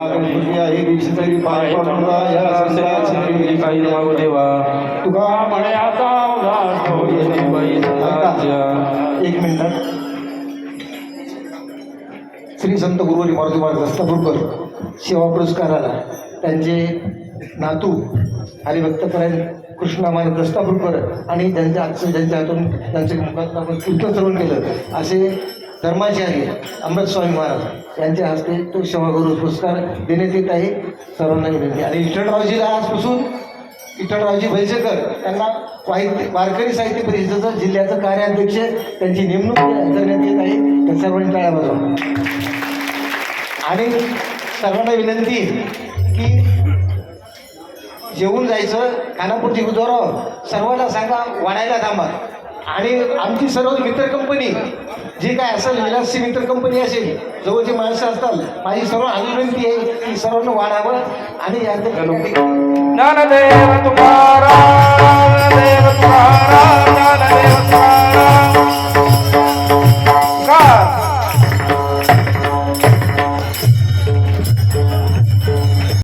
काही मागो देवा तुका म्हणे एक मिनिट श्री संत गुरुवारी मारुती महाराज रस्तापूरकर सेवा पुरस्काराला त्यांचे नातू हरिभक्तपरायण कृष्णा महाराज रस्तापूरकर आणि त्यांच्या आजचं ज्यांच्या हातून त्यांच्या मुखात आपण कीर्तन श्रवण केलं असे धर्माचार्य अमृतस्वामी महाराज यांच्या हस्ते तो सेवागुरु पुरस्कार देण्यात येत आहे. सर्वांना विनंती आणि विठ्ठलरावजीला आजपासून विठ्ठलरावजी भैसेकर त्यांना वाहित वारकरी साहित्य परिषदेचं जिल्ह्याचं कार्याध्यक्ष त्यांची नेमणूक करण्यात येत आहे. त्या सर्वांनी टाळ्या वाजवा. आणि सर्वांना विनंती की जेवून जायचं खानापुरती उद्वाराव सर्वांना सांगा वाढायला थांबा. आणि आमची सर्व मित्र कंपनी जी काय असेल विलासची मित्र कंपनी असेल जवळची माणसं असतात माझी सर्व विनंती आहे की सर्वांना वाढावं आणि या ज्ञानदेव तुम्हाला